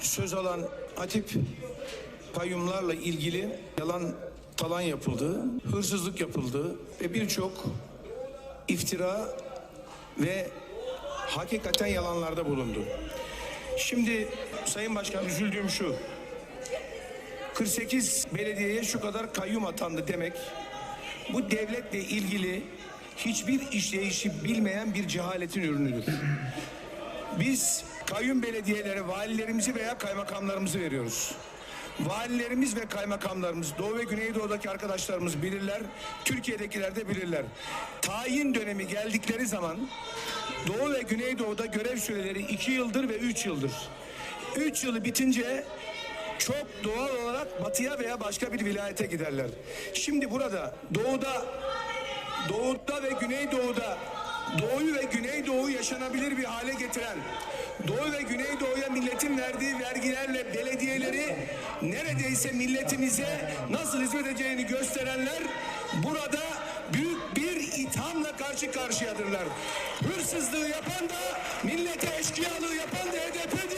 söz alan Hatip kayyumlarla ilgili yalan talan yapıldı, hırsızlık yapıldı ve birçok iftira ve hakikaten yalanlarda bulundu. Şimdi Sayın Başkan üzüldüğüm şu. 48 belediyeye şu kadar kayyum atandı demek bu devletle ilgili hiçbir işleyişi bilmeyen bir cehaletin ürünüdür. Biz kayyum belediyelere valilerimizi veya kaymakamlarımızı veriyoruz. Valilerimiz ve kaymakamlarımız Doğu ve Güneydoğu'daki arkadaşlarımız bilirler. Türkiye'dekiler de bilirler. Tayin dönemi geldikleri zaman Doğu ve Güneydoğu'da görev süreleri iki yıldır ve üç yıldır. Üç yılı bitince çok doğal olarak batıya veya başka bir vilayete giderler. Şimdi burada doğuda doğuda ve güneydoğuda doğuyu ve güneydoğu yaşanabilir bir hale getiren Doğu ve Güneydoğu'ya milletin verdiği vergilerle belediyeleri neredeyse milletimize nasıl hizmet edeceğini gösterenler burada büyük bir ithamla karşı karşıyadırlar. Hırsızlığı yapan da millete eşkıyalığı yapan da HDP